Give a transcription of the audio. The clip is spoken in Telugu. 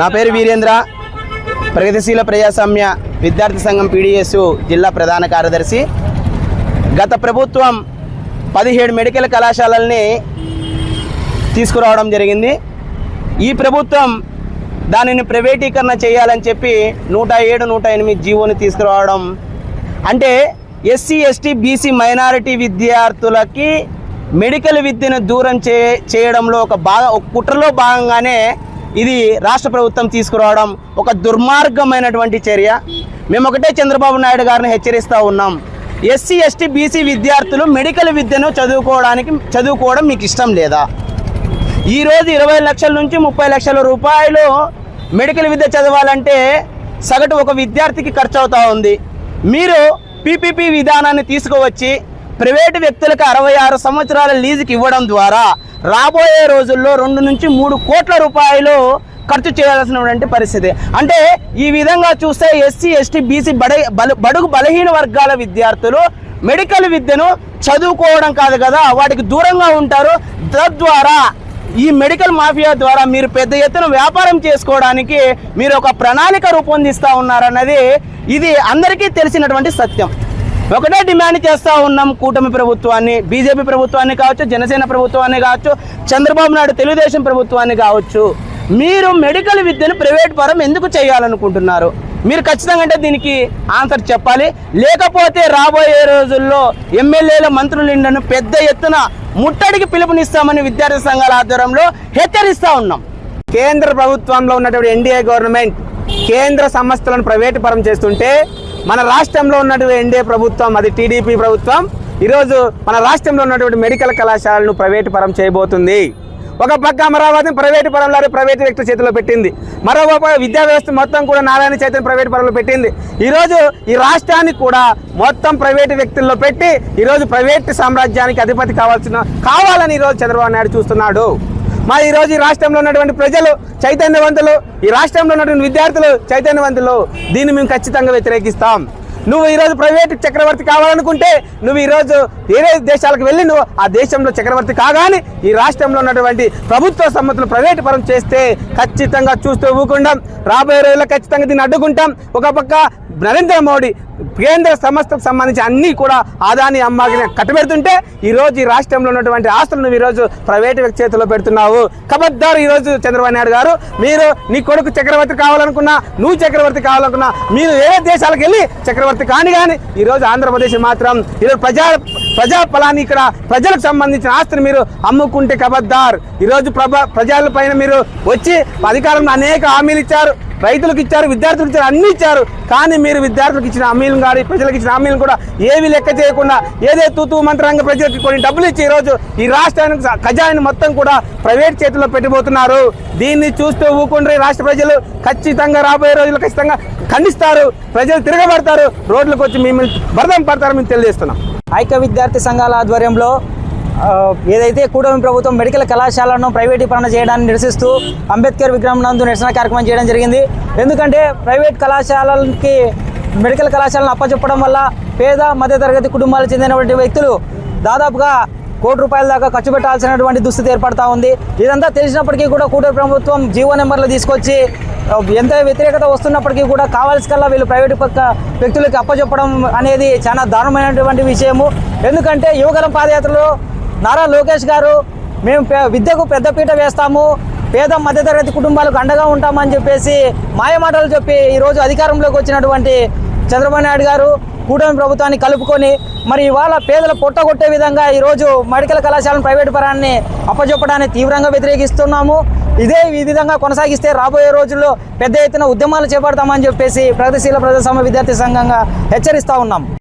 నా పేరు వీరేంద్ర. ప్రగతిశీల ప్రజాస్వామ్య విద్యార్థి సంఘం పీడిఎస్ జిల్లా ప్రధాన కార్యదర్శి. గత ప్రభుత్వం పదిహేడు మెడికల్ కళాశాలల్ని తీసుకురావడం జరిగింది. ఈ ప్రభుత్వం దానిని ప్రైవేటీకరణ చేయాలని చెప్పి నూట ఏడు నూట ఎనిమిది జీవోని తీసుకురావడం. అంటే ఎస్సీ ఎస్టీ బీసీ మైనారిటీ విద్యార్థులకి మెడికల్ విద్యను దూరం చే చేయడంలో ఒక భాగ ఒక కుట్రలో భాగంగానే ఇది రాష్ట్ర ప్రభుత్వం తీసుకురావడం ఒక దుర్మార్గమైనటువంటి చర్య. మేము ఒకటే చంద్రబాబు నాయుడు గారిని హెచ్చరిస్తూ ఉన్నాం. ఎస్సీ ఎస్టీ బీసీ విద్యార్థులు మెడికల్ విద్యను చదువుకోవడానికి చదువుకోవడం మీకు ఇష్టం లేదా? ఈరోజు ఇరవై లక్షల నుంచి ముప్పై లక్షల రూపాయలు మెడికల్ విద్య చదవాలంటే సగటు ఒక విద్యార్థికి ఖర్చు అవుతూ ఉంది. మీరు పీపీపీ విధానాన్ని తీసుకువచ్చి ప్రైవేటు వ్యక్తులకు అరవై ఆరు సంవత్సరాల లీజుకి ఇవ్వడం ద్వారా రాబోయే రోజుల్లో రెండు నుంచి మూడు కోట్ల రూపాయలు ఖర్చు చేయాల్సినటువంటి పరిస్థితి. అంటే ఈ విధంగా చూస్తే ఎస్సీ ఎస్టీ బీసీ బడ బడుగు బలహీన వర్గాల విద్యార్థులు మెడికల్ విద్యను చదువుకోవడం కాదు కదా వాటికి దూరంగా ఉంటారు. తద్వారా ఈ మెడికల్ మాఫియా ద్వారా మీరు పెద్ద ఎత్తున వ్యాపారం చేసుకోవడానికి మీరు ఒక ప్రణాళిక రూపొందిస్తూ ఉన్నారన్నది ఇది అందరికీ తెలిసినటువంటి సత్యం. ఒకటే డిమాండ్ చేస్తూ ఉన్నాం కూటమి ప్రభుత్వాన్ని బీజేపీ ప్రభుత్వాన్ని కావచ్చు జనసేన ప్రభుత్వాన్ని కావచ్చు చంద్రబాబు నాయుడు తెలుగుదేశం ప్రభుత్వాన్ని కావచ్చు. మీరు మెడికల్ విద్యను ప్రైవేట్ పరం ఎందుకు చేయాలనుకుంటున్నారు? మీరు ఖచ్చితంగా అంటే దీనికి ఆన్సర్ చెప్పాలి. లేకపోతే రాబోయే రోజుల్లో ఎమ్మెల్యేల మంత్రుల నిండను పెద్ద ఎత్తున ముట్టడికి పిలుపునిస్తామని విద్యార్థి సంఘాల ఆధ్వర్యంలో హెచ్చరిస్తా ఉన్నాం. కేంద్ర ప్రభుత్వంలో ఉన్నటువంటి ఎన్డీఏ గవర్నమెంట్ కేంద్ర సంస్థలను ప్రైవేటుపరం చేస్తుంటే మన రాష్ట్రంలో ఉన్నటువంటి ఎన్డీఏ ప్రభుత్వం అది టీడీపీ ప్రభుత్వం ఈరోజు మన రాష్ట్రంలో ఉన్నటువంటి మెడికల్ కళాశాలను ప్రైవేటు పరం చేయబోతుంది. ఒక పక్క అమరావతిని ప్రైవేటు పరంలో ప్రైవేటు వ్యక్తుల చేతిలో పెట్టింది. మరో విద్యా వ్యవస్థ మొత్తం కూడా నారాయణ చైతన్య ప్రైవేటు పరంలో పెట్టింది. ఈరోజు ఈ రాష్ట్రాన్ని కూడా మొత్తం ప్రైవేటు వ్యక్తుల్లో పెట్టి ఈరోజు ప్రైవేటు సామ్రాజ్యానికి అధిపతి కావాల్సిన కావాలని ఈరోజు చంద్రబాబు నాయుడు చూస్తున్నాడు. మా ఈరోజు ఈ రాష్ట్రంలో ఉన్నటువంటి ప్రజలు చైతన్యవంతులు ఈ రాష్ట్రంలో ఉన్నటువంటి విద్యార్థులు చైతన్యవంతులు. దీన్ని మేము ఖచ్చితంగా వ్యతిరేకిస్తాం. నువ్వు ఈరోజు ప్రైవేట్ చక్రవర్తి కావాలనుకుంటే నువ్వు ఈరోజు వేరే దేశాలకు వెళ్ళి నువ్వు ఆ దేశంలో చక్రవర్తి కాగానే ఈ రాష్ట్రంలో ఉన్నటువంటి ప్రభుత్వ సమ్మతులు ప్రైవేటు పరం చేస్తే ఖచ్చితంగా చూస్తూ ఊకుంటాం. రాబోయే రోజుల్లో ఖచ్చితంగా దీన్ని అడ్డుకుంటాం. ఒక పక్క నరేంద్ర మోడీ కేంద్ర సంస్థకు సంబంధించి అన్ని కూడా ఆదాని అమ్మాకి కట్టబెడుతుంటే ఈరోజు ఈ రాష్ట్రంలో ఉన్నటువంటి ఆస్తులను ఈరోజు ప్రైవేటు వ్యక్తి చేతిలో పెడుతున్నావు. కబద్దారు ఈరోజు చంద్రబాబు నాయుడు గారు మీరు నీ కొడుకు చక్రవర్తి కావాలనుకున్నా నువ్వు చక్రవర్తి కావాలనుకున్నా మీరు ఏ దేశాలకు వెళ్ళి చక్రవర్తి కాని కానీ ఈరోజు ఆంధ్రప్రదేశ్ మాత్రం ఈరోజు ప్రజా ప్రజా ఫలాన్ని ఇక్కడ ప్రజలకు సంబంధించిన ఆస్తిని మీరు అమ్ముకుంటే కబద్దార్. ఈరోజు ప్రభ ప్రజల పైన మీరు వచ్చి అధికారంలో అనేక హామీలు ఇచ్చారు. రైతులకు ఇచ్చారు విద్యార్థులకు ఇచ్చారు అన్ని ఇచ్చారు. కానీ మీరు విద్యార్థులకు ఇచ్చిన హామీలను కానీ ప్రజలకు ఇచ్చిన హామీలను కూడా ఏవి లెక్క చేయకుండా ఏదే తూతు మంత్రంగా ప్రజలకు కొన్ని డబ్బులు ఇచ్చి ఈరోజు ఈ రాష్ట్రానికి ఖజాయిని మొత్తం కూడా ప్రైవేట్ చేతుల్లో పెట్టిపోతున్నారు దీన్ని చూస్తూ ఊకుండ్రి రాష్ట్ర ప్రజలు ఖచ్చితంగా రాబోయే రోజులు ఖచ్చితంగా ఖండిస్తారు. ప్రజలు తిరగబడతారు. రోడ్లకు వచ్చి మిమ్మల్ని బరదం పడతారు మేము తెలియజేస్తున్నాం. ఐక్య విద్యార్థి సంఘాల ఆధ్వర్యంలో ఏదైతే కూటమి ప్రభుత్వం మెడికల్ కళాశాలను ప్రైవేటీకరణ చేయడాన్ని నిరసిస్తూ అంబేద్కర్ విగ్రహం నందు నిరసన కార్యక్రమం చేయడం జరిగింది. ఎందుకంటే ప్రైవేట్ కళాశాలకి మెడికల్ కళాశాలను అప్పచెప్పడం వల్ల పేద మధ్యతరగతి కుటుంబాలకు చెందినటువంటి వ్యక్తులు దాదాపుగా కోటి రూపాయల దాకా ఖర్చు పెట్టాల్సినటువంటి దుస్థితి ఏర్పడతా ఉంది. ఇదంతా తెలిసినప్పటికీ కూడా కూటమి ప్రభుత్వం జీవో నెంబర్లు తీసుకొచ్చి ఎంత వ్యతిరేకత వస్తున్నప్పటికీ కూడా కావాల్సికల్లా వీళ్ళు ప్రైవేట్ పక్క వ్యక్తులకి అప్పచెప్పడం అనేది చాలా దారుణమైనటువంటి విషయము. ఎందుకంటే యువకరం పాదయాత్రలో నారా లోకేష్ గారు మేము పే- విద్యకు పెద్దపీట వేస్తాము పేద మధ్యతరగతి కుటుంబాలకు అండగా ఉంటామని చెప్పేసి మాయమాటలు చెప్పి ఈరోజు అధికారంలోకి వచ్చినటువంటి చంద్రబాబు నాయుడు గారు కూటమి ప్రభుత్వాన్ని కలుపుకొని మరి ఇవాళ పేదల పొట్టగొట్టే విధంగా ఈరోజు మెడికల్ కళాశాలను ప్రైవేటు పరాన్ని అప్పచెప్పడాన్ని తీవ్రంగా వ్యతిరేకిస్తున్నాము. ఇదే ఈ విధంగా కొనసాగిస్తే రాబోయే రోజుల్లో పెద్ద ఎత్తున ఉద్యమాలు చేపడతామని చెప్పేసి ప్రగతిశీల ప్రజాస్వామ్య విద్యార్థి సంఘంగా హెచ్చరిస్తూ ఉన్నాం.